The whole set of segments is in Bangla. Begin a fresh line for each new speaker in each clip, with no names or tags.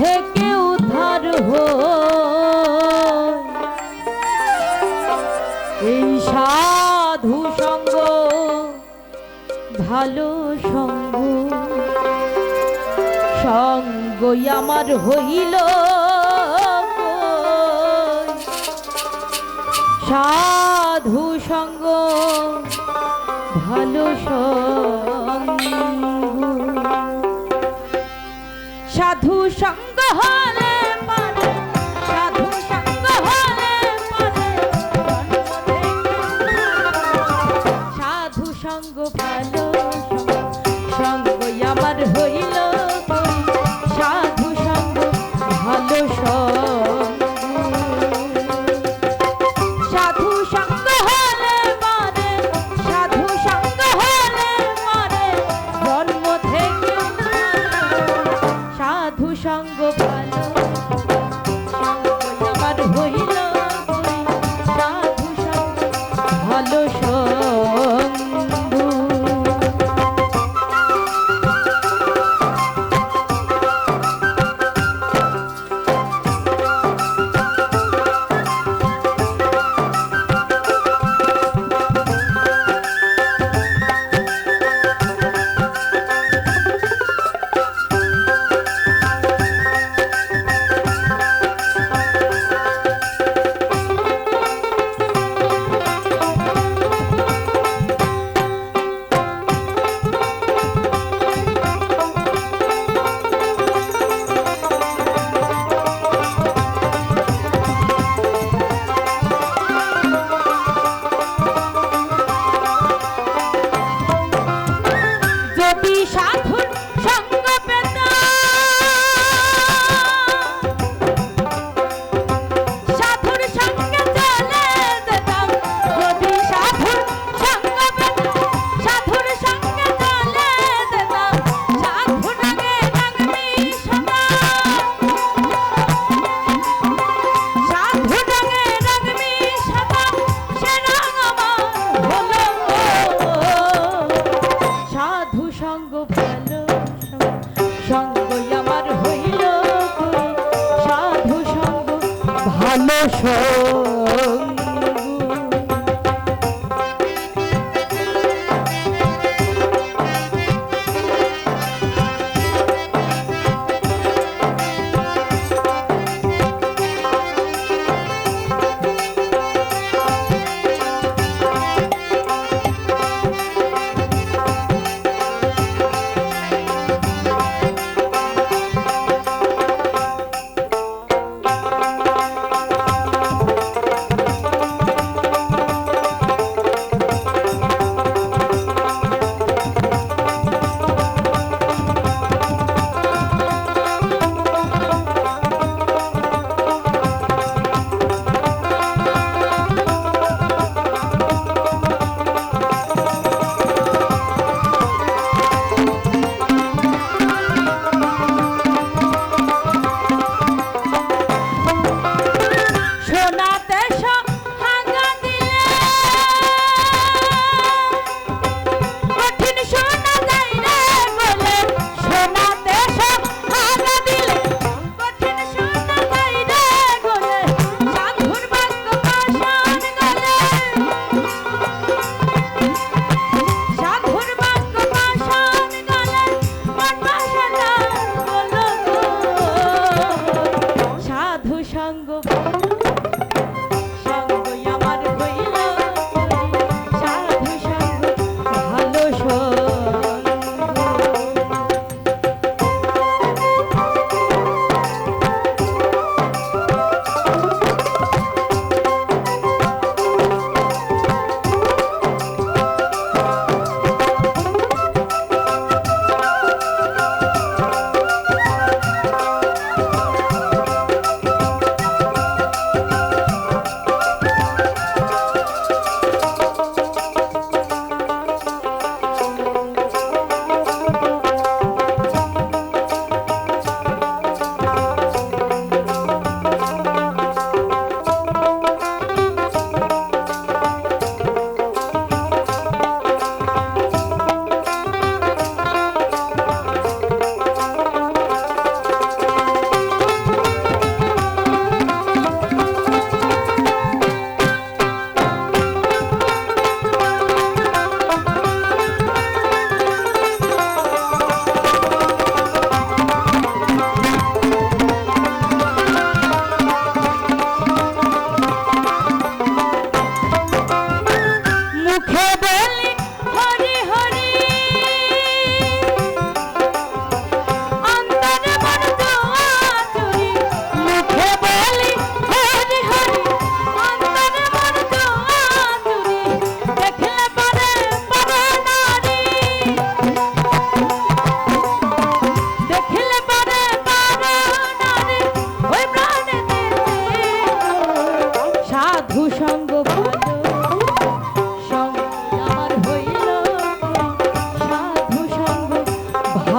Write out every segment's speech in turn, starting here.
থেকে উদ্ধার হো এই সাধু সঙ্গ, ভালো সঙ্গ, সঙ্গই আমার হইল সাধু সঙ্গ, ভালো সঙ্গ। সঙ্গ হলে সাধু সঙ্গ ভালো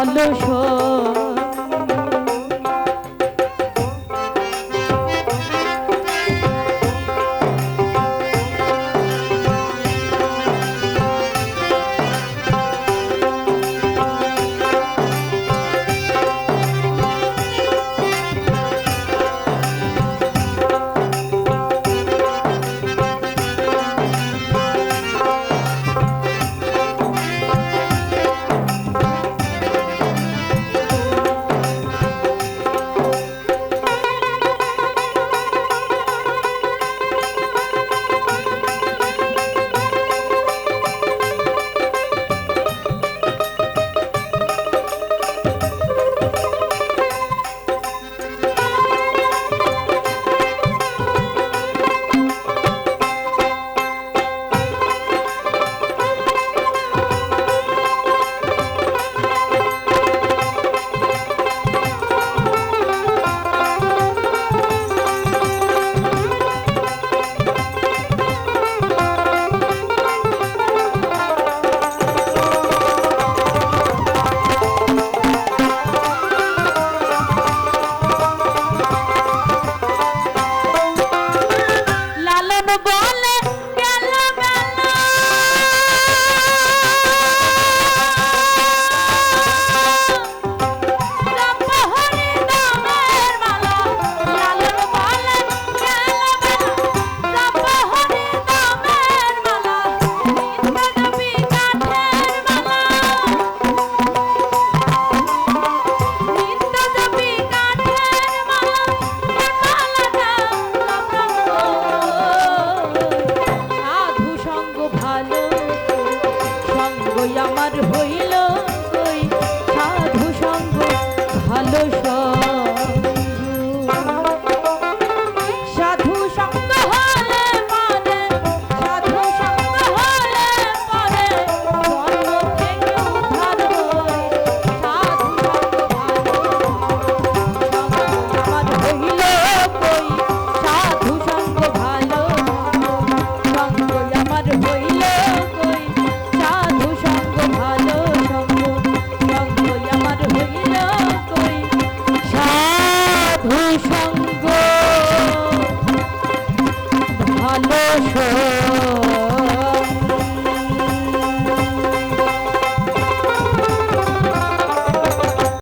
অলস Bye-bye. আমার হইল সাধু সঙ্গ ভালো সব